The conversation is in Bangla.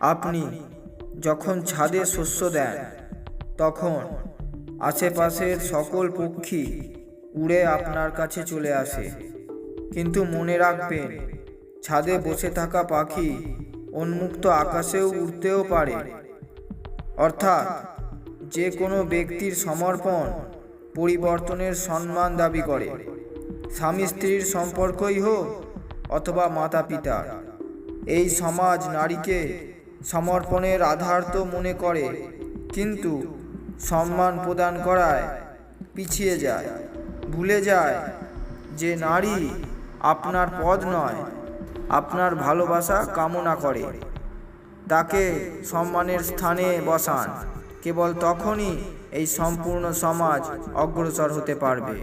আপনি যখন ছাদে শস্য দেন, তখন আশেপাশের সকল পক্ষী উড়ে আপনার কাছে চলে আসে। কিন্তু মনে রাখবেন, ছাদে বসে থাকা পাখি উন্মুক্ত আকাশেও উড়তেও পারে। অর্থাৎ যে কোনো ব্যক্তির সমর্পণ পরিবর্তনের সম্মান দাবি করে। স্বামী স্ত্রীর সম্পর্কই হোক অথবা মাতা পিতা এই সমাজ নারীকে সমর্পণের আধার তো মনে করে, কিন্তু সম্মান প্রদান করায় পিছিয়ে যায়, ভুলে যায় যে নারী আপনার পদ নয়, আপনার ভালোবাসা কামনা করে। তাকে সম্মানের স্থানে বসান, কেবল তখনই এই সম্পূর্ণ সমাজ অগ্রসর হতে পারবে।